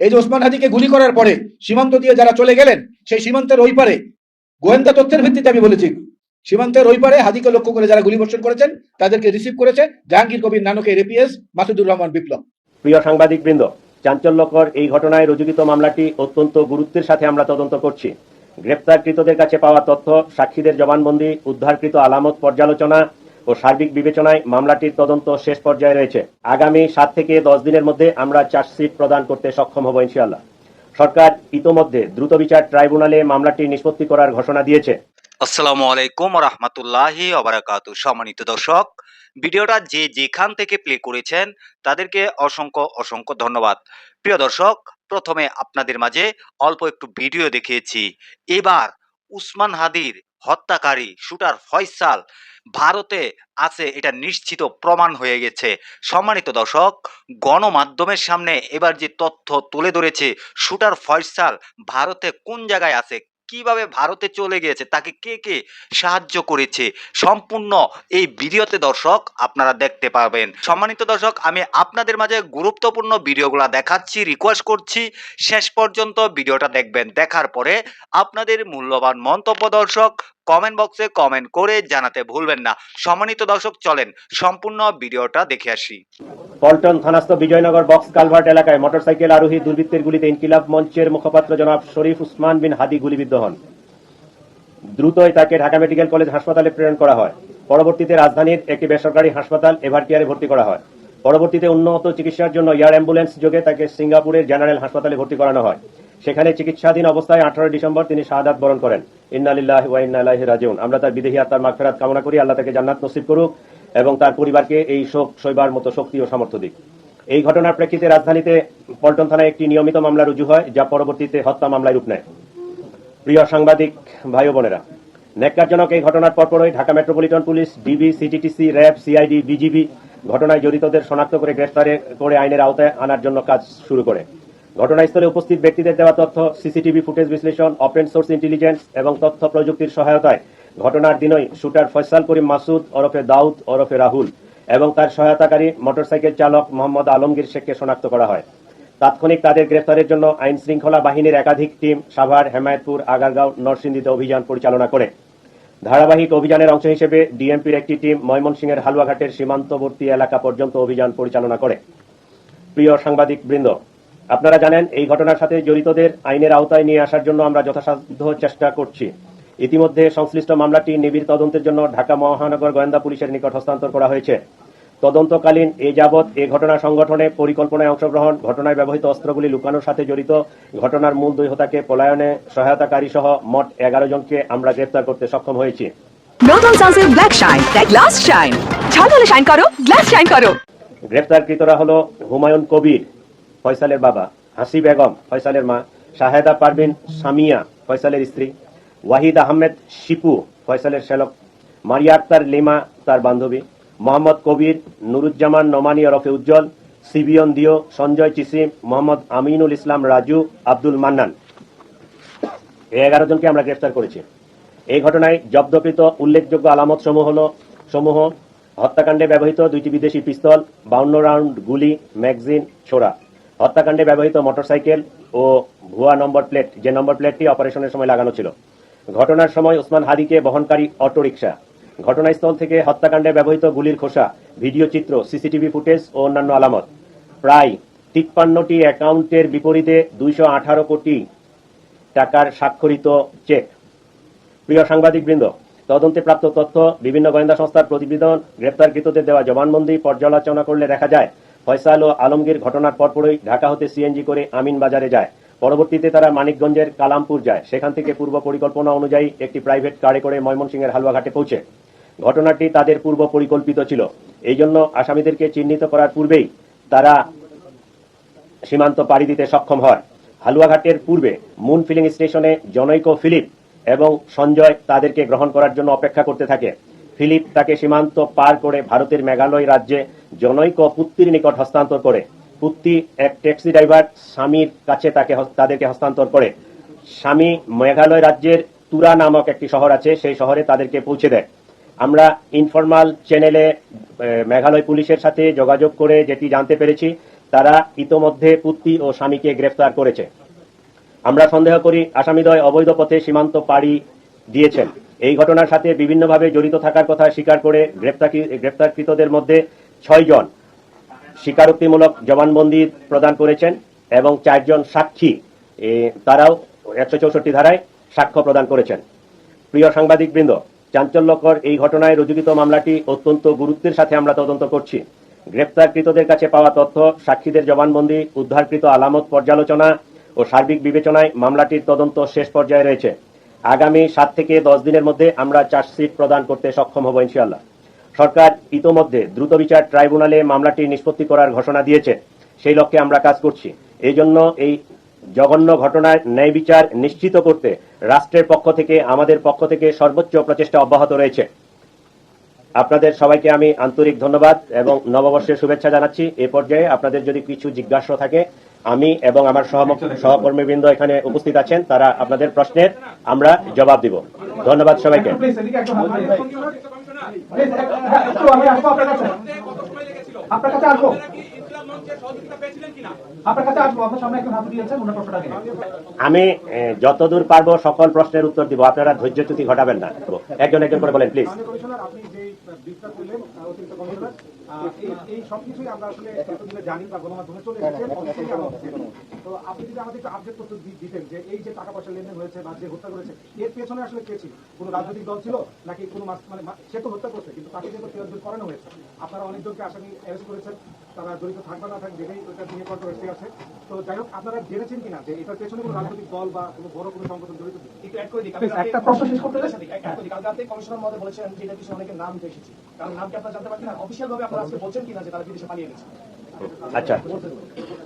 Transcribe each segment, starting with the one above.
এই যে ওসমান হাদিকে গুলি করার পরে সীমান্ত দিয়ে যারা চলে গেলেন, সেই সীমান্তের ওই পারে গোয়েন্দা তথ্যের ভিত্তিতে আমি বলেছি, সীমান্তের ওই পারে হাদিকে লক্ষ্য করে যারা গুলিবর্ষণ করেছেন, তাদেরকে রিসিভ করেছে জাহাঙ্গীর কবির নানকের এপিএস মাসুদুর রহমান বিপ্লব। প্রিয় সাংবাদিক বৃন্দ চাঞ্চল্যকর এই ঘটনায় রুজুকিত মামলাটি অত্যন্ত গুরুত্বের সাথে আমরা তদন্ত করছি। গ্রেপ্তারকৃতদের কাছে পাওয়া তথ্য, সাক্ষীদের জবানবন্দি, উদ্ধারকৃত আলামত পর্যালোচনা ও সার্বিক বিবেচনায় মামলাটির তদন্ত শেষ পর্যায়ে রয়েছে। আগামী সাত থেকে দশ দিনের মধ্যে আমরা চার্জশিট প্রদান করতে সক্ষম হব ইনশাআল্লাহ। সরকার ইতোমধ্যে দ্রুত বিচার ট্রাইব্যুনালে মামলাটি নিষ্পত্তি করার ঘোষণা দিয়েছে। আসসালামু আলাইকুম রহমতুল্লাহি অবরাকাতু সম্মানিত দর্শক, ভিডিওটা যে যেখান থেকে প্লে করেছেন, তাদেরকে অসংখ্য অসংখ্য ধন্যবাদ। প্রিয় দর্শক, প্রথমে আপনাদের মাঝে অল্প একটু ভিডিও দেখিয়েছি। এবার উসমান হাদির হত্যাকারী শুটার ফয়সাল ভারতে আছে এটা নিশ্চিত প্রমাণ হয়ে গেছে। সম্মানিত দর্শক, গণমাধ্যমের সামনে এবার যে তথ্য তুলে ধরেছে শুটার ফয়সাল, ভারতে কোন জায়গায় আছে কীভাবে ভারতে চলে গিয়েছে, তাকে কে কে সাহায্য করেছে, সম্পূর্ণ এই ভিডিওতে দর্শক আপনারা দেখতে পাবেন সম্মানিত দর্শক, আমি আপনাদের মাঝে গুরুত্বপূর্ণ ভিডিওগুলো দেখাচ্ছি রিকোয়েস্ট করছি। শেষ পর্যন্ত ভিডিওটা দেখবেন, দেখার পরে আপনাদের মূল্যবান মন্তব্য দর্শক কমেন্ট বক্সে কমেন্ট করে জানাতে ভুলবেন না। সম্মানিত দর্শক, চলেন সম্পূর্ণ ভিডিওটা দেখে আসি। পল্টন থানাস্থ বিজয়নগর বক্স কালভার্ট এলাকায় মোটরসাইকেল আরোহী দুর্বৃত্তের গুলিতে ইনকিলাব মঞ্চের মুখপাত্র জনাব শরীফ উসমান বিন হাদি গুলিবিদ্ধ হন। দ্রুতই তাকে ঢাকা মেডিকেল কলেজ হাসপাতালে প্রেরণ করা হয়। পরবর্তীতে রাজধানীর একটি বেসরকারি হাসপাতাল এভারকেয়ারে ভর্তি করা হয়। পরবর্তীতে উন্নত চিকিৎসার জন্য এয়ার অ্যাম্বুলেন্স যোগে তাকে সিঙ্গাপুরের জেনারেল হাসপাতালে ভর্তি করানো হয়। সেখানে চিকিৎসাধীন অবস্থায় আঠারো ডিসেম্বর তিনি শাহাদাত বরণ করেন। ইন্নালিল্লাহ ওয়া ইন্না ইলাইহি রাজিউন। আমরা তার বিদেহী আত্মার মাগফিরাত কামনা করি। আল্লাহ তাকে জান্নাত নসিব করুক এবং তার পরিবারকে এই শোক সইবার মতো শক্তি ও সামর্থ্য দিক। এই ঘটনার প্রেক্ষিতে রাজধানীতে পল্টন থানায় একটি নিয়মিত মামলা রুজু হয়, যা পরবর্তীতে হত্যা মামলায় রূপ নেয়। প্রিয় সাংবাদিক, ভাই বোনেরা, ন্যাক্কারজনক এই ঘটনার পরপরই Dhaka metropolitan police, DB, CTTC, RAB, CID, BGB ঘটনায় জড়িতদের শনাক্ত করে গ্রেফতারে করে আইনের আওতায় আনার জন্য কাজ শুরু করে। ঘটনাস্থলে উপস্থিত ব্যক্তিদের দেওয়া তথ্য, সিসিটিভি ফুটেজ বিশ্লেষণ ওপেন সোর্স ইন্টেলিজেন্স এবং তথ্য প্রযুক্তির সহায়তায়। ঘটনার দিনই শুটার ফয়সাল করিম মাসুদ, ওরফে দাউদ, ওরফে রাহুল এবং তার সহায়তাকারী মোটরসাইকেল চালক মোহাম্মদ আলমগীর শেখকে শনাক্ত করা হয়। তাৎক্ষণিক তাদের গ্রেফতারের জন্য আইন শৃঙ্খলা বাহিনীর একাধিক টিম সাভার, হেমায়তপুর, আগারগাঁও, নরসিংদীতে অভিযান পরিচালনা করে। ধারাবাহিক অভিযানের অংশ হিসেবে ডিএমপির একটি টিম ময়মনসিংহের হালুয়াঘাটের সীমান্তবর্তী এলাকা পর্যন্ত অভিযান পরিচালনা করে। প্রিয় সাংবাদিক বৃন্দ আপনারা জানেন এই ঘটনার সাথে জড়িতদের আইনের আওতায় নিয়ে আসার জন্য আমরা যথাসাধ্য চেষ্টা করছি। ইতিমধ্যে সংশ্লিষ্ট মামলাটি নিবিড় তদন্তের জন্য ঢাকা মহানগর গোয়েন্দা পুলিশের নিকট হস্তান্তর করা হয়েছে। তদন্তকালীন এ যাবৎ এ ঘটনা সংগঠনে পরিকল্পনায় অংশগ্রহণ ঘটনায় ব্যবহৃত অস্ত্রগুলি লুকানোর সাথে জড়িত ঘটনার মূল দুই হোতাকে পলায়নে সহায়তাকারী সহ মোট এগারো জনকে আমরা গ্রেফতার করতে সক্ষম হয়েছি। নতুন সানসিল্ক ব্ল্যাক শাইন তাই গ্লাস শাইন। ঝলমলে শাইন করো গ্লাস শাইন করো। গ্রেফতারকৃতরা হল হুমায়ুন কবির ফয়সালের বাবা হাসি বেগম, ফয়সালের মা শাহেদা পারভিন সামিয়া, ফয়সালের স্ত্রী ওয়াহিদ আহমেদ শিপু, ফয়সালের শ্যালক মারিয়া আক্তার লিমা, তার বান্ধবী মোহাম্মদ কবির, নুরুজ্জামান নোমানি ওরফে উজ্জ্বল, সিবিয়ন দিও, সঞ্জয় চিসিম মোহাম্মদ আমিনুল ইসলাম রাজু, আব্দুল মান্নান। এই এগারো জনকে আমরা গ্রেফতার করেছি। এই ঘটনায় জব্দকৃত উল্লেখযোগ্য আলামত সমূহ হল, সমূহ, হত্যাকাণ্ডে ব্যবহৃত দুইটি বিদেশি পিস্তল, বাউন্ন রাউন্ড গুলি, ম্যাগজিন, ছোড়া। হত্যাকাণ্ডে ব্যবহৃত মোটরসাইকেল ও ভুয়া নম্বর প্লেট, যে নম্বর প্লেটটি অপারেশনের সময় লাগানো ছিল। ঘটনার সময় ওসমান হাদিকে বহনকারী অটোরিকশা। ঘটনাস্থল থেকে হত্যাকাণ্ডে ব্যবহৃত গুলির খোসা, ভিডিও চিত্র, সিসিটিভি ফুটেজ ও অন্যান্য আলামত। প্রায় তিপ্পান্নটি অ্যাকাউন্টের বিপরীতে দুইশো আঠারো কোটি টাকার স্বাক্ষরিত চেক। প্রিয় সাংবাদিকবৃন্দ তদন্তে প্রাপ্ত তথ্য বিভিন্ন গোয়েন্দা সংস্থার প্রতিবেদন গ্রেপ্তারকৃতদের দেওয়া জবানবন্দি পর্যালোচনা করলে দেখা যায় ফয়সাল ও আলমগীর ঘটনার পরপরই ঢাকা হতে সিএনজি করে আমিন বাজারে যায়। পরবর্তীতে তারা মানিকগঞ্জের কালামপুর যায়। সেখান থেকে পূর্ব পরিকল্পনা অনুযায়ী একটি প্রাইভেট কারে করে ময়মনসিংহের হালুয়াঘাটে পৌঁছে। ঘটনাটি তাদের পূর্ব পরিকল্পিত ছিল। এই জন্য আসামিদেরকে চিহ্নিত করার পূর্বেই তারা সীমান্ত পাড়ি দিতে সক্ষম হয়। হালুয়াঘাটের পূর্বে মুন ফিলিং স্টেশনে জনৈক ফিলিপ এবং সঞ্জয় তাদেরকে গ্রহণ করার জন্য অপেক্ষা করতে থাকে। ফিলিপ তাকে সীমান্ত পার করে ভারতের মেঘালয় রাজ্যে জনৈক পুত্তির নিকট হস্তান্তর করে। পুত্তি এক ট্যাক্সি ড্রাইভার স্বামীর কাছে তাকে তাদেরকে হস্তান্তর করে। স্বামী মেঘালয় রাজ্যের তুরা নামক একটি শহর আছে, সেই শহরে তাদেরকে পৌঁছে দেয়। আমরা ইনফরমাল চ্যানেলে মেঘালয় পুলিশের সাথে যোগাযোগ করে যেটি জানতে পেরেছি, তারা ইতোমধ্যে পুত্তি ও স্বামীকে গ্রেফতার করেছে। আমরা সন্দেহ করি আসামিদ্বয় অবৈধ পথে সীমান্ত পাড়ি দিয়েছেন। এই ঘটনার সাথে বিভিন্নভাবে জড়িত থাকার কথা স্বীকার করে গ্রেপ্তার গ্রেপ্তারকৃতদের মধ্যে ছয়জন স্বীকারোক্তিমূলক জবানবন্দি প্রদান করেছেন এবং চারজন সাক্ষী তারাও একশো চৌষট্টি ধারায় সাক্ষ্য প্রদান করেছেন। প্রিয় সাংবাদিকবৃন্দ, চাঞ্চল্যকর এই ঘটনায় রুজুকিত মামলাটি অত্যন্ত গুরুত্বের সাথে আমরা তদন্ত করছি। গ্রেপ্তারকৃতদের কাছে পাওয়া তথ্য, সাক্ষীদের জবানবন্দি, উদ্ধারকৃত আলামত পর্যালোচনা ও সার্বিক বিবেচনায় মামলাটির তদন্ত শেষ পর্যায়ে রয়েছে। আগামী সাত থেকে দশ দিনের মধ্যে আমরা চার্জশিট প্রদান করতে সক্ষম হব ইনশাআল্লাহ। সরকার ইতোমধ্যে দ্রুত বিচার ট্রাইব্যুনালে মামলাটি নিষ্পত্তি করার ঘোষণা দিয়েছে। সেই লক্ষ্যে আমরা কাজ করছি। এই জন্য এই জঘন্য ঘটনার ন্যায় বিচার নিশ্চিত করতে রাষ্ট্রের পক্ষ থেকে, আমাদের পক্ষ থেকে সর্বোচ্চ প্রচেষ্টা অব্যাহত রয়েছে। আপনাদের সবাইকে আমি আন্তরিক ধন্যবাদ এবং নববর্ষের শুভেচ্ছা জানাচ্ছি। এ পর্যায়ে আপনাদের যদি কিছু জিজ্ঞাসা থাকে আমি এবং আমার সহকর্মীবৃন্দ এখানে উপস্থিত আছেন তারা আপনাদের প্রশ্নের আমরা জবাব দিব। ধন্যবাদ সবাইকে। আপনার কাছে। আসব। আমি যতদূর পারব সকল প্রশ্নের উত্তর দিব। আপনারা ধৈর্যচ্যুতি ঘটাবেন না। একজন একজন করে বলেন প্লিজ করলেন অতিরিক্ত কমিশনার এই- আমরা আসলে এতদিনে জানি বা গণমাধ্যমে চলে এসেছে। তো আপনি যদি আমাদের একটু আপডেট করতে দিতেন যে এই যে টাকা পয়সা লেনদেন হয়েছে বা যে হত্যা করেছে এর পেছনে আসলে কে ছিল? কোনো রাজনৈতিক দল ছিল? নাকি কোনো মাস- মানে সে তো হত্যা করছে কিন্তু তাকে ফেরত করানো হয়েছে আপনারা অনেকজনকে আসামি অ্যারেস্ট করেছেন। তারা জড়িত থাকবে না থাকবে দেখেই ওইটা নিয়ে কন্ট্রোভার্সি আছে। তো যাই হোক আপনারা জেনেছেন কিনা যে এটার পেছনে কোনো রাজনৈতিক দল বা কোনো বড় কোনো সংগঠন জড়িত? একটু অ্যাড করে দিই একটা প্রশ্ন শেষ করতে কালকে রাতে কমিশনার মহোদয় বলেছেন যে এটা কিছু অনেকের নাম উঠে এসেছে। কারণ নাম কি আপনারা জানতে পারছেন না অফিসিয়াল ভাবে আপনারা আজকে বলছেন কিনা যে তারা বিদেশে পালিয়ে গেছে। আচ্ছা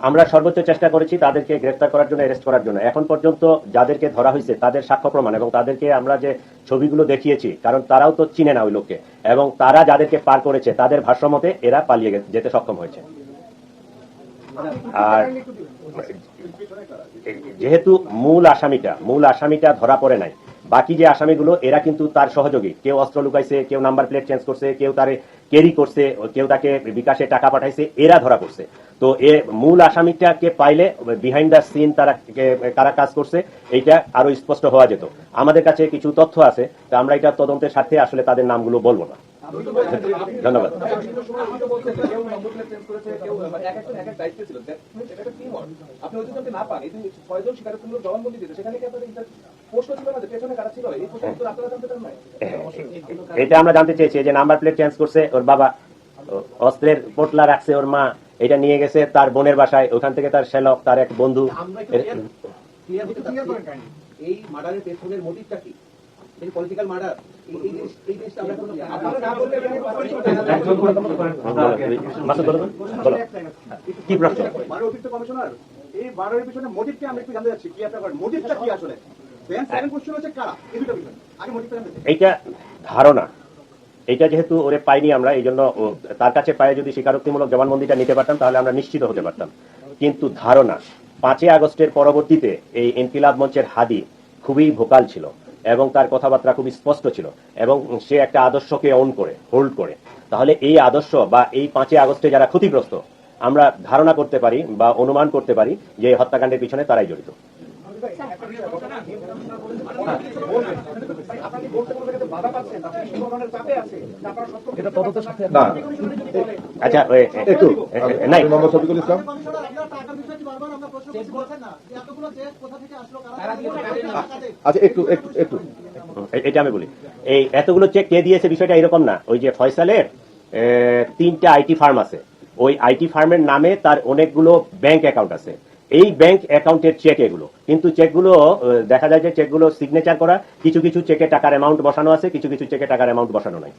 আমরা সর্বোচ্চ চেষ্টা করেছি তাদেরকে গ্রেফতার করার জন্য, অ্যারেস্ট করার জন্য। এখন পর্যন্ত যাদেরকে ধরা হয়েছে, তাদের সাক্ষ্য প্রমাণ এবং তাদেরকে আমরা যে ছবিগুলো দেখিয়েছি, কারণ তারাও তো চিনে না ওই লোককে, এবং তারা যাদেরকে পার করেছে, তাদের ভাষ্যমতে এরা পালিয়ে যেতে সক্ষম হয়েছে। আর যেহেতু মূল আসামিটা মূল আসামিটা ধরা পড়ে নাই বাকি যে আসামিগুলো, এরা কিন্তু তার সহযোগী। কেউ অস্ত্র লুকাইছে, কেউ নাম্বার প্লেট চেঞ্জ করছে, কেউ তারে ক্যারি করছে, কেউ তাকে বিকাশে টাকা পাঠাইছে, এরা ধরা করছে তো এ মূল আসামিটাকে পাইলে বিহাইন্ড দ্য সিন তারা কারা কাজ করছে, এইটা আরও স্পষ্ট হওয়া যেত। আমাদের কাছে কিছু তথ্য আছে, তা আমরা এটা তদন্তের স্বার্থে আসলে তাদের নামগুলো বলব না। ধন্যবাদ এটা আমরা জানতে চেয়েছি যে নাম্বার প্লেট চেঞ্জ করছে ওর বাবা অস্ত্রের পোটলা রাখছে ওর মা এটা নিয়ে গেছে তার বোনের বাসায় ওখান থেকে তার শ্যালক তার এক বন্ধু। এই মার্ডারের পেছনের মোটিভটা কি এই পলিটিক্যাল মার্ডার এই এই জিনিস- এই জিনিসটা আমরা আপনারা না বললে মাসুদ বলো তো? বলো। কি প্রশ্ন? মাননীয় অতিরিক্ত কমিশনার এই বারের পিছনে মোটিভটা আমরা একটু জানতে চাচ্ছি কি আপনার মোটিভটা কি আসলে? দেন সেকেন্ড কোশ্চেন হচ্ছে কারা? এই দুটো বিষয়। আগে মোটিভটা জানতে চাই। এইটা ধারণা। এইটা যেহেতু ওরে পাইনি আমরা এই জন্য তার কাছে পায়ে যদি স্বীকারোক্তিমূলক জবানবন্দিটা নিতে পারতাম তাহলে আমরা নিশ্চিত হতে পারতাম। কিন্তু ধারণা পাঁচই আগস্টের পরবর্তীতে এই ইনকিলাব মঞ্চের হাদি খুবই ভোকাল ছিল। এবং তার কথাবার্তা খুব স্পষ্ট ছিল। এবং সে একটা আদর্শকে অন করে হোল্ড করে। তাহলে এই আদর্শ বা এই পাঁচই আগস্টে যারা ক্ষতিগ্রস্ত, আমরা ধারণা করতে পারি বা অনুমান করতে পারি যে হত্যাকাণ্ডের পিছনে তারাই জড়িত। না। আচ্ছা এ- এ- একটু এ- এ- নাই। মোহাম্মদ শফিকুল ইসলাম। আচ্ছা একটু একটু একটু। এটা আমি বলি। এই এতগুলো চেক কে দিয়েছে বিষয়টা এরকম না। ওই যে ফয়সালের তিনটা আইটি ফার্ম আছে। ওই আইটি ফার্মের নামে তার অনেকগুলো ব্যাংক অ্যাকাউন্ট আছে। এই ব্যাংক অ্যাকাউন্টের চেক এগুলো। কিন্তু চেকগুলো দেখা যায় যে চেকগুলো সিগনেচার করা, কিছু কিছু চেকে টাকার অ্যামাউন্ট বসানো আছে, কিছু কিছু চেকে টাকার অ্যামাউন্ট বসানো নাই।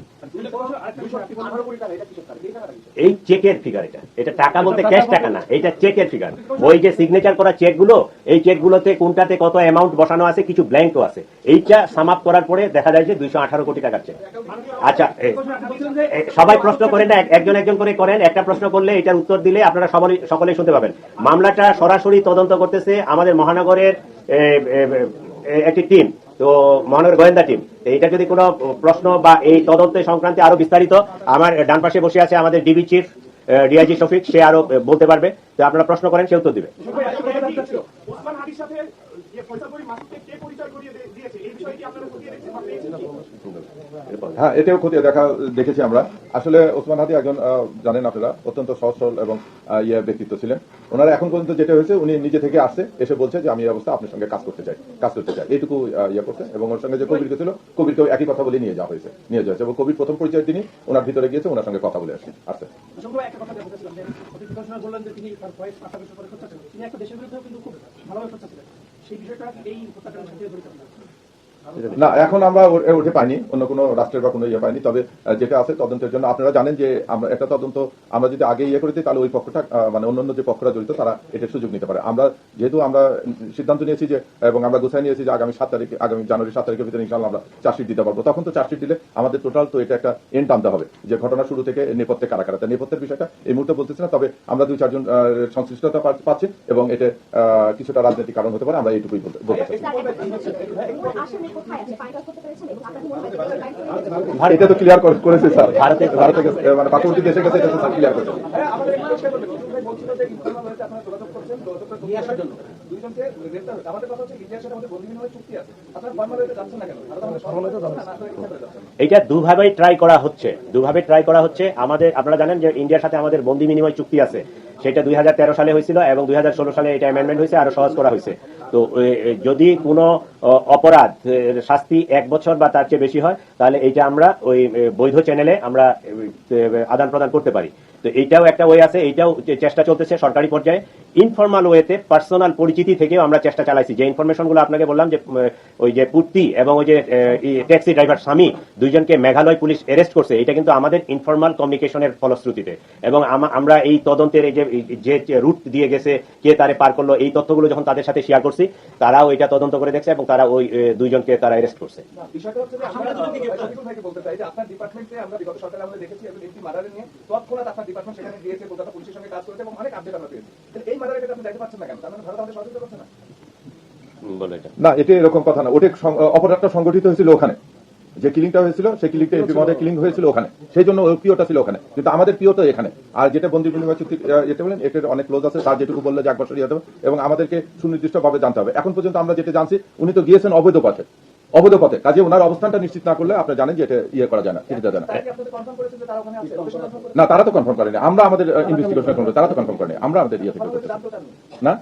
এই চেকের ফিগার এটা। এটা টাকা বলতে ক্যাশ টাকা না এটা চেকের ফিগার ওই যে সিগনেচার করা চেকগুলো এই চেকগুলোতে কোনটাতে কত অ্যামাউন্ট বসানো আছে কিছু ব্ল্যাঙ্কও আছে। এইটা সাম আপ করার পরে দেখা যায় যে দুইশো আঠারো কোটি টাকার চেক আচ্ছা সবাই প্রশ্ন করেন না একজন একজন করে করেন। একটা প্রশ্ন করলে এটার উত্তর দিলে আপনারা সকলেই সকলেই শুনতে পাবেন। মামলাটা সরাসরি তদন্ত করতেছে আমাদের মহানগরের একটি টিম তো মহানগর গোয়েন্দা টিম এটা যদি কোনো প্রশ্ন বা এই তদন্ত সংক্রান্তে আরও বিস্তারিত, আমার ডান পাশে বসে আছে আমাদের ডিবি চিফ ডিআইজি শফিক, সে আরও বলতে পারবে। তো আপনারা প্রশ্ন করেন, সে উত্তর দিবে ওসমান হাদির সাথে ইয়ে ফয়সাল করিম মাসুদকে কে পরিচয় করিয়ে দিয়ে- দিয়েছে এই বিষয়ে কি আপনারা খতিয়ে দেখছেন বা পেয়েছেন কি? হ্যাঁ এটাও খতিয়ে দেখা দেখেছি আমরা। আসলে ওসমান হাদি একজন জানেন আপনারা অত্যন্ত সহজ সরল এবং ইয়ে ব্যক্তিত্ব ছিলেন। ওনারা এখন পর্যন্ত যেটা হয়েছে উনি নিজে থেকে আসছে এসে বলছে যে আমি এই অবস্থা আপনার সঙ্গে কাজ করতে চাই কাজ করতে চাই। এইটুকু ইয়ে করছে এবং ওর সঙ্গে যে কবিরকে ছিল কবিরকেও একই কথা বলে নিয়ে যাওয়া হয়েছে নিয়ে যাওয়া হয়েছে। এবং কবির প্রথম পরিচয় তিনি ওনার ভিতরে গিয়েছে ওনার সঙ্গে কথা বলে আসছে আসছে। তিনি একটা দেশের কিন্তু খুব ভালোভাবে সেই বিষয়টা এই হত্যাকাণ্ডের সাথে জড়িত? না, এখন আমরা ও- উঠে পাইনি, অন্য কোনো রাষ্ট্রের বা কোনো ইয়ে পাইনি, তবে যেটা আছে তদন্তের জন্য আপনারা জানেন যে আমরা, একটা তদন্ত আমরা যদি আগে ইয়ে করে দিই তাহলে ওই পক্ষটা মানে অন্যান্য যে পক্ষরা জড়িত, তারা এটার সুযোগ নিতে পারে। আমরা যেহেতু আমরা সিদ্ধান্ত নিয়েছি যে, এবং আমরা গোছাই নিয়েছি যে আগামী সাত তারিখে, আগামী জানুয়ারি সাত তারিখের ভিতরে ইনশাল্লাহ আমরা চার্জশিট দিতে পারব। তখন তো চার্জশিট দিলে আমাদের টোটাল তো এটা একটা এন্ড টানতে হবে, যে ঘটনা শুরু থেকে নেপথ্যে কারা কারা। নেপথ্যের বিষয়টা এই মুহূর্তে বলতেছি না, তবে আমরা দুই, চারজন সংশ্লিষ্টতা পাচ্ছি, এবং এটা কিছুটা রাজনৈতিক কারণ হতে পারে, আমরা এইটুকুই বলতে বলতে মনে হয় এটা তো ক্লিয়ার করেছে স্যার। ভারতে- ভারতে মানে পার্শ্ববর্তী দেশের কাছে এটা তো স্যার ক্লিয়ার করেছে। হ্যাঁ, আমাদের কথা হচ্ছে, ইন্ডিয়ার সাথে আমাদের বন্ধু বিনিময় চুক্তি আছে। আপনারা ফর্মাল হয়েতে যাচ্ছেন না কেন? এইটা দুভাবেই ট্রাই করা হচ্ছে। দুভাবে ট্রাই করা হচ্ছে। আমাদের, আপনারা জানেন যে ইন্ডিয়ার সাথে আমাদের বন্দি বিনিময় চুক্তি আছে। সেটা দুই সালে হয়েছিল এবং দুই সালে এটা অ্যামেন্ডমেন্ট হয়েছে, আরও সহজ করা হয়েছে। তো যদি কোনো অপরাধ শাস্তি এক বছর বা তার চেয়ে বেশি হয়, তাহলে এইটা আমরা ওই বৈধ চ্যানেলে আমরা আদান প্রদান করতে পারি। তো এইটাও একটা ওয়ে আছে এইটাও চেষ্টা চলতেছে সরকারি পর্যায়ে। ইনফরমাল ওয়েতে পার্সোনাল পরিচিতি থেকেও আমরা চেষ্টা চালাইছি। যে ইনফরমেশনগুলো আপনাকে বললাম যে ওই যে পূর্তি এবং ওই যে ট্যাক্সি ড্রাইভার স্বামী দুইজনকে মেঘালয় পুলিশ অ্যারেস্ট করছে এটা কিন্তু আমাদের ইনফরমাল কমিউনিকেশনের ফলশ্রুতিতে। এবং আমরা এই তদন্তের এই যে রুট দিয়ে গেছে কে তারে পার করল এই তথ্যগুলো যখন তাদের সাথে শেয়ার করছি তারাও এটা তদন্ত করে দেখছে এবং তারা ওই দুইজনকে তারা অ্যারেস্ট করছে। না, বিষয়টা হচ্ছে যে আমরা, আহ, শফিকুল ভাইকে বলতে চাই যে আপনার ডিপার্টমেন্টে আমরা বিগত সরকারে আমরা দেখেছি এবং একটি মার্ডারে নিয়ে তৎক্ষণাৎ আপনার ডিপার্টমেন্ট সেখানে গিয়েছে কলকাতা পুলিশের সঙ্গে কাজ করেছে এবং অনেক আপডেট আমরা পেয়েছি। তাহলে এই মার্ডারের ক্ষেত্রে আপনি দেখতে পাচ্ছেন না কেন? তার মানে এটা। এরকম কথা না ওটা অপরাধটা সংগঠিত হয়েছিল ওখানে। যে কিলিংটা হয়েছিল সেই কিলিংটা এমপি মহোদয় কিলিং হয়েছিল ওখানে। সেই জন্য ওই পিওটা ছিল ওখানে। কিন্তু আমাদের পিও তো এখানে। আর যেটা বন্দি পূর্ণিমা চুক্তি যেটা বলেন এটার অনেক ক্লোজ আছে। তার যেটুকু বললে যে এক বছর ইয়ে এবং আমাদেরকে সুনির্দিষ্টভাবে জানতে হবে। এখন পর্যন্ত আমরা যেটা জানছি উনি তো গিয়েছেন অবৈধ পথে। অবৈধ পথে। কাজে ওনার অবস্থানটা নিশ্চিত না করলে আপনি জানেন যে এটা ইয়ে করা যায় না চিন্তা যায় না। না তারা তো কনফার্ম করেনি। আমরা আমাদের ইনভেস্টিগেশন করব তারা তো কনফার্ম করেনি। আমরা আমাদের ইয়ে থেকে না?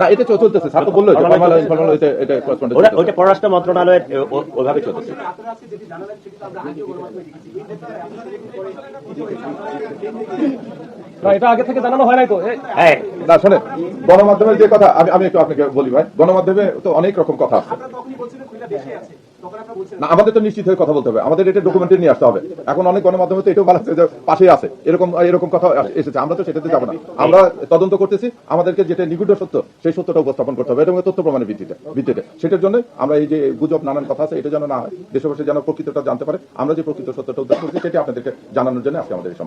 না এটা চলতেছে। স্যার তো বলল যে ফর্মাল ইনফর্মাল হইতে এটা correspondence ওটা। ওইটা পররাষ্ট্র মন্ত্রণালয়ের ওইভাবে চলতেছে। এটা আগে থেকে জানানো হয় নাই তো। হ্যাঁ। না শোনেন গণমাধ্যমের যে কথা আমি আমি একটু আপনাকে বলি ভাই গণমাধ্যমে তো অনেক রকম কথা আছে। আপনারা না আমাদের তো নিশ্চিত হয়ে কথা বলতে হবে আমাদের এটা ডকুমেন্টে নিয়ে আসতে হবে এখন অনেক গণমাধ্যমে তো এটাও বলা যে পাশেই আছে এরকম এরকম কথা এসেছে আমরা তো সেটাতে যাব না আমরা তদন্ত করতেছি আমাদেরকে যেটা নিগুড় সত্য সেই সত্যটা উপস্থাপন করতে হবে এবং তথ্য প্রমাণের ভিত্তিতে ভিত্তিতে সেটার জন্য আমরা এই যে গুজব নানান কথা আছে এটা যেন না হয় দেশবাসী যেন প্রকৃতটা জানতে পারে আমরা যে প্রকৃত সত্যটা উদ্ধার করছি সেটা আপনাদেরকে জানানোর জন্য আজকে আমাদের এই?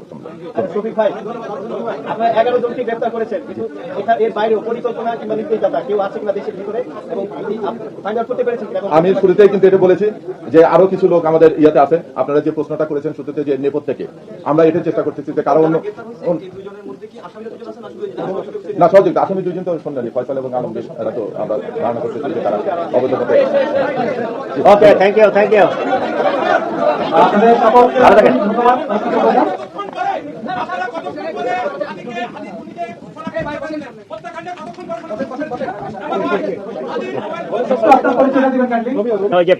এবং আমি শুরুতেই কিন্তু এটা বলেছি যে আরও কিছু লোক আমাদের ইয়াতে আছে আপনারা যে প্রশ্নটা করেছেন শুরুতে যে নেপথ থেকে আমরা এটা চেষ্টা করতেছি যে কারও অন্য না সহযোগিতা আসামি দুজন তো শুনলেন ফয়সাল এবং আলমগীর এরা তো আমরা ধারণা করতেছি যে তারা অবৈধ okay thank you thank you ওই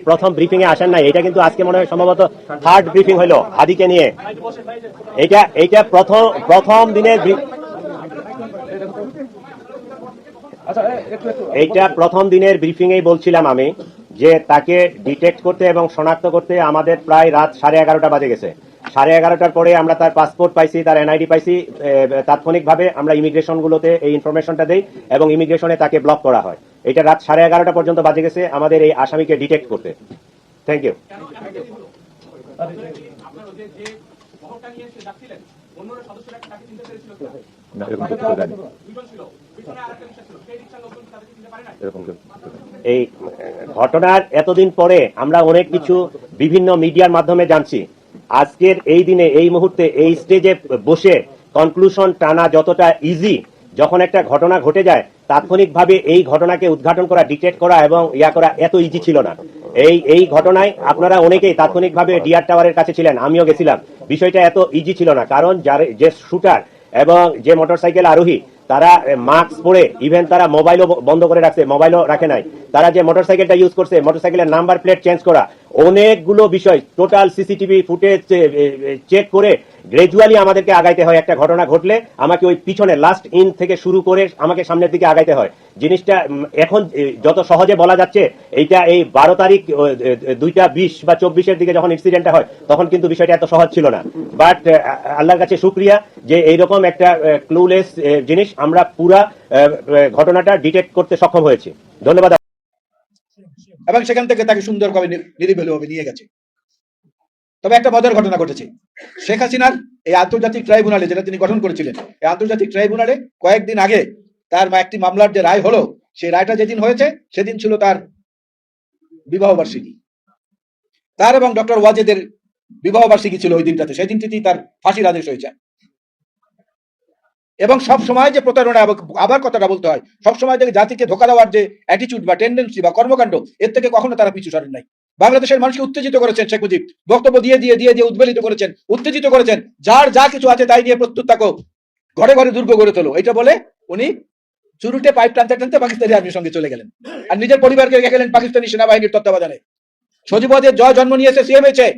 প্রথম ব্রিফিং এ আসেন নাই এটা কিন্তু আজকে মনে হয় সম্ভবত থার্ড ব্রিফিং হলো হাদিকে নিয়ে। এটা এটা প্রথম প্রথম ব্রি- এইটা প্রথম দিনের ব্রিফিং এই বলছিলাম আমি, যে তাকে ডিটেক্ট করতে এবং শনাক্ত করতে আমাদের প্রায় রাত সাড়ে এগারোটা বাজে গেছে। সাড়ে এগারোটার পরে আমরা তার পাসপোর্ট পাইছি, তার এনআইডি পাইছি তাৎক্ষণিকভাবে আমরা ইমিগ্রেশন গুলোতে এই ইনফরমেশনটা দেই এবং ইমিগ্রেশনে তাকে ব্লক করা হয়। এটা রাত সাড়ে এগারোটা পর্যন্ত বাজে গেছে, আমাদের এই আসামিকে ডিটেক্ট করতে। থ্যাংক ইউ এই ঘটনার এতদিন পরে আমরা অনেক কিছু বিভিন্ন মিডিয়ার মাধ্যমে জানছি। আজকের এই দিনে, এই মুহূর্তে, এই স্টেজে বসে কনক্লুশন টানা যতটা ইজি যখন একটা ঘটনা ঘটে যায়, তাৎক্ষণিকভাবে এই ঘটনাকে উদ্ঘাটন করা ডিটেক্ট করা এবং ইয়া করা এত ইজি ছিল না। এই এই ঘটনায় আপনারা অনেকেই তাৎক্ষণিকভাবে ডিআর টাওয়ারের কাছে ছিলেন, আমিও গেছিলাম। বিষয়টা এত ইজি ছিল না, কারণ যার, যে শুটার এবং যে মোটরসাইকেল আরোহী, তারা মাস্ক পরে ইভেন তারা মোবাইলও বন্ধ করে রাখছে মোবাইলও রাখে নাই। তারা যে মোটরসাইকেলটা ইউজ করছে মোটরসাইকেলের নাম্বার প্লেট চেঞ্জ করা অনেকগুলো বিষয় টোটাল সিসিটিভি ফুটেজ চেক করে গ্রাজুয়ালি আমাদেরকে আগাইতে হয়। একটা ঘটনা ঘটলে আমাকে ওই পিছনে লাস্ট ইন থেকে শুরু করে আমাকে সামনের দিকে আগাইতে হয়। জিনিসটা এখন যত সহজে বলা যাচ্ছে, এইটা এই বারো তারিখ দুইটা বিশ বা চব্বিশের দিকে যখন ইনসিডেন্টটা হয়, তখন কিন্তু বিষয়টা এত সহজ ছিল না। বাট আল্লাহর কাছে শুক্রিয়া যে এইরকম একটা ক্লুলেস জিনিস আমরা পুরা ঘটনাটা ডিটেক্ট করতে সক্ষম হয়েছি। ধন্যবাদ এবং সেখান থেকে তাকে সুন্দরভাবে নি- নিরিবিলিভাবে নিয়ে গেছে। তবে একটা মজার ঘটনা ঘটেছে। শেখ হাসিনার এই আন্তর্জাতিক ট্রাইব্যুনালে যেটা তিনি গঠন করেছিলেন, এই আন্তর্জাতিক ট্রাইব্যুনালে কয়েকদিন আগে তার একটি মামলার যে রায় হলো, সেই রায়টা যেদিন হয়েছে, সেদিন ছিল তার বিবাহ বার্ষিকী। তার এবং ডক্টর ওয়াজেদের বিবাহ বার্ষিকী ছিল ওই দিনটাতে। সেই দিনটিতেই তার ফাঁসির আদেশ হয়েছে। এবং সব সময় যে প্রতারণা, আবার- কথাটা বলতে হয়, সব সময় থেকে জাতিকে ধোকা দেওয়ার যে অ্যাটিচিউড বা টেন্ডেন্সি বা কর্মকাণ্ড, এর থেকে কখনো তারা পিছু সরেন নাই। বাংলাদেশের মানুষকে উত্তেজিত করেছেন শেখ মুজিব, বক্তব্য দিয়ে দিয়ে দিয়ে দিয়ে উদ্বেলিত করেছেন, উত্তেজিত করেছেন, যার যা কিছু আছে তাই নিয়ে প্রস্তুত থাকো, ঘরে ঘরে দুর্গ গড়ে তোলো। এটা বলে উনি চুরুটে পাইপ টানতে টানতে পাকিস্তানি আর্মির সঙ্গে চলে গেলেন। আর নিজের পরিবারকে রেখে গেলেন পাকিস্তানি সেনাবাহিনীর তত্ত্বাবধানে। সজীবদের জয় জন্ম নিয়েছে সিএমএচে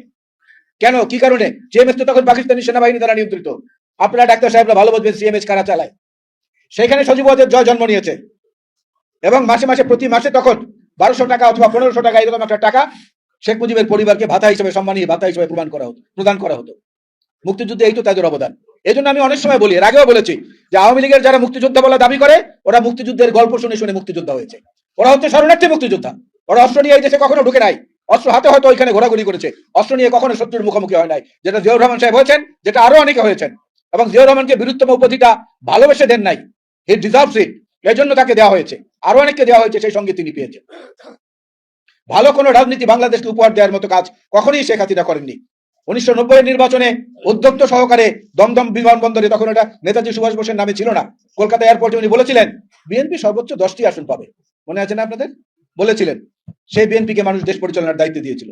কেন? কি কারণে? সিএমএস তো তখন পাকিস্তানি সেনাবাহিনী দ্বারা নিয়ন্ত্রিত। আপনারা ডাক্তার সাহেবরা ভালো বুঝবেন সিএমএস কারা চালায়। সেখানে সজীবদের জয় জন্ম নিয়েছে। এবং মাসে মাসে প্রতি মাসে তখন বারোশো টাকা অথবা পনেরোশো টাকা এরকম একটা টাকা শেখ মুজিবের পরিবারকে ভাতা হিসেবে সম্মানী ভাতা হিসেবে প্রদান করা হতো, প্রদান করা হতো। মুক্তিযুদ্ধে এই তো তাদের অবদান। এই জন্য আমি অনেক সময় বলি, এর আগেও বলেছি যে আওয়ামী লীগের যারা মুক্তিযোদ্ধা বলে দাবি করে, ওরা মুক্তিযুদ্ধের গল্প শুনে শুনে মুক্তিযোদ্ধা হয়েছে। ওরা হচ্ছে শরণার্থী মুক্তিযোদ্ধা। ওরা অস্ত্র নিয়ে এই দেশে কখনো ঢুকে নাই। অস্ত্র হাতে হয়তো ওইখানে ঘোরাঘুরি করেছে। অস্ত্র নিয়ে কখনো শত্রুর মুখোমুখি হয় নাই। যেটা জিয়াউর রহমান সাহেব হয়েছেন, যেটা আরও অনেকে হয়েছেন। এবং জিয়াউর রহমানকে বীরুত্তম উপাধিটা ভালোবেসে দেন নাই। হি ডিজার্ভস ইট এর জন্য তাকে দেওয়া হয়েছে। আরও অনেককে দেওয়া হয়েছে, সেই সঙ্গে তিনি পেয়েছেন। ভালো কোনো রাজনীতি বাংলাদেশকে উপহার দেওয়ার মতো কাজ কখনোই শেখ হাসিনা করেননি। উনিশশো নব্বই নির্বাচনে উদ্যোক্ত সহকারে দমদম বিমানবন্দরে তখন এটা নেতাজি সুভাষ বোসের নামে ছিল না। কলকাতা এয়ারপোর্টে উনি বলেছিলেন, বিএনপি সর্বোচ্চ দশটি আসন পাবে। মনে আছে না আপনাদের? বলেছিলেন। সেই বিএনপিকে মানুষ দেশ পরিচালনার দায়িত্ব দিয়েছিল।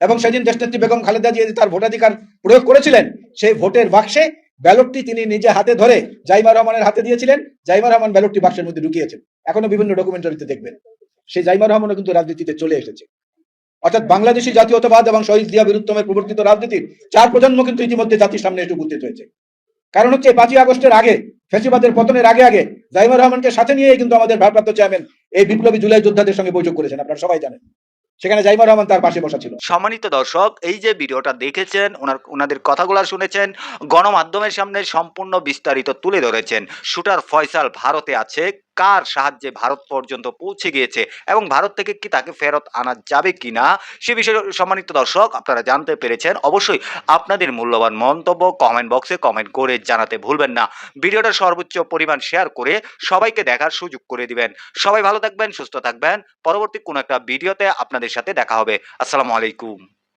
এবং সেদিন দেশনেত্রী বেগম খালেদা জিয়া তার ভোটাধিকার প্রয়োগ করেছিলেন, সেই ভোটের বাক্সে ব্যালটটি তিনি নিজে হাতে ধরে জাইমা রহমানের হাতে দিয়েছিলেন। জাইমা রহমান ব্যালটটি বাক্সের মধ্যে ঢুকিয়েছেন। এখনও বিভিন্ন ডকুমেন্টারিতে দেখবেন। সেই জাইমা রহমানও কিন্তু রাজনীতিতে চলে এসেছে। অর্থাৎ বাংলাদেশি জাতীয়তাবাদ এবং শহীদ জিয়া বীরুত্তমের প্রবর্তিত রাজনীতির চার প্রজন্ম কিন্তু ইতিমধ্যে জাতির সামনে এসে উপস্থিত হয়েছে। কারণ হচ্ছে পাঁচই আগস্টের আগে, ফেসিবাদের পতনের আগে আগে, জাইমা রহমানকে সাথে নিয়ে কিন্তু আমাদের ভারপ্রাপ্ত চেয়ারম্যান এই বিপ্লবী জুলাই যোদ্ধাদের সঙ্গে বৈঠক করেছেন। আপনারা সবাই জানেন। সেখানে জাইমা রহমান তার পাশে বসা ছিল। সম্মানিত দর্শক, এই যে ভিডিওটা দেখেছেন, ওনার, ওনাদের কথাগুলো শুনেছেন, গণমাধ্যমের সামনে সম্পূর্ণ বিস্তারিত তুলে ধরেছেন। শুটার ফয়সাল ভারতে আছে কার সাহায্যে ভারত পর্যন্ত পৌঁছে গিয়েছে এবং ভারত থেকে কি তাকে ফেরত আনা যাবে কিনা সে বিষয়ে সম্মানিত দর্শক, আপনারা জানতে পেরেছেন। অবশ্যই আপনাদের মূল্যবান মন্তব্য কমেন্ট বক্সে কমেন্ট করে জানাতে ভুলবেন না। ভিডিওটা সর্বোচ্চ পরিমাণ শেয়ার করে সবাইকে দেখার সুযোগ করে দিবেন। সবাই ভালো থাকবেন, সুস্থ থাকবেন। পরবর্তী কোনো একটা ভিডিওতে আপনাদের সাথে দেখা হবে। আসসালামু আলাইকুম।